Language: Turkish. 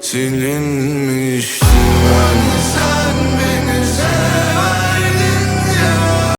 silinmiştim ben